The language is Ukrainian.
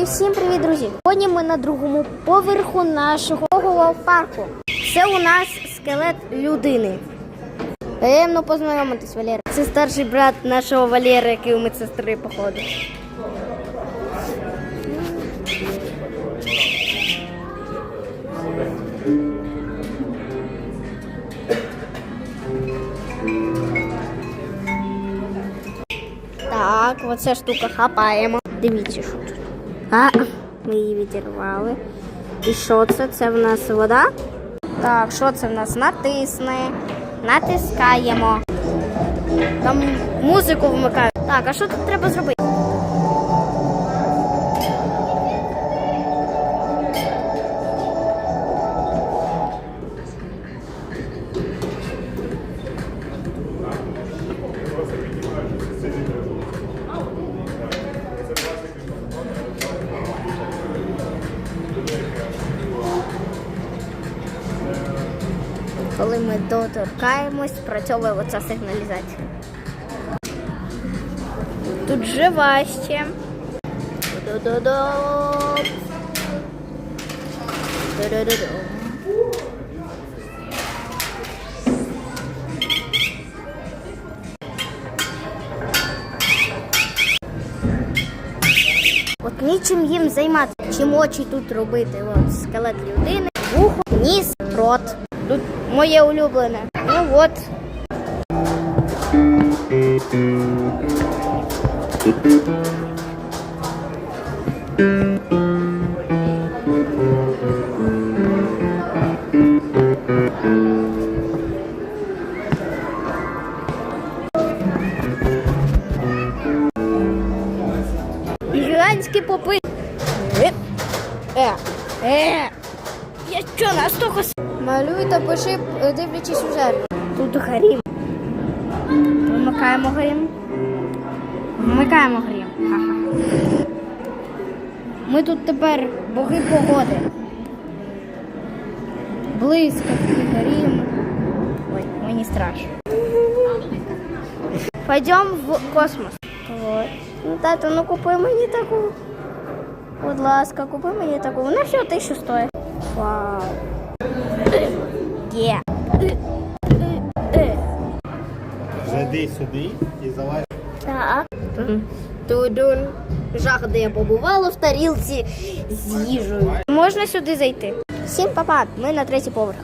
І всім привіт, друзі! Сьогодні ми на другому поверху нашого парку. Це у нас скелет людини. Приємно познайомитись, Валера. Це старший брат нашого Валери, який у медсестри походу. Так, оця штука хапаємо. Дивіться, що тут. А, ми її відірвали. І що це? Це в нас вода? Так, що це в нас? Натисни. Натискаємо. Там музику вмикають. Так, а що тут треба зробити? Коли ми доторкаємось, працьовує оця сигналізація. Тут жива ще. От нічим їм займатися. Чим очі тут робити? От скелет людини, вухо, ніс, рот. Тут моє улюблене. Ну от. І Гігантські попи. Е, е, е. Я що, настолько с- Малюй та пиши, е, дивлячись у. Тут грім. Вимикаємо грім. Вмикаємо грім. Ми тут тепер боги погоди. Блискавки, грім. Ой, мені страшно. Пойдем в космос. Вот. Ну, тато, ну купи мені таку. Будь ласка, купи мені таку. Вона всього тисячу стоїть. Вау. Є. Зайди сюди і залазь. Так. Тудун. Жах, де я побувала в тарілці з їжею. Можна сюди зайти. Всім папа, ми на третій поверх.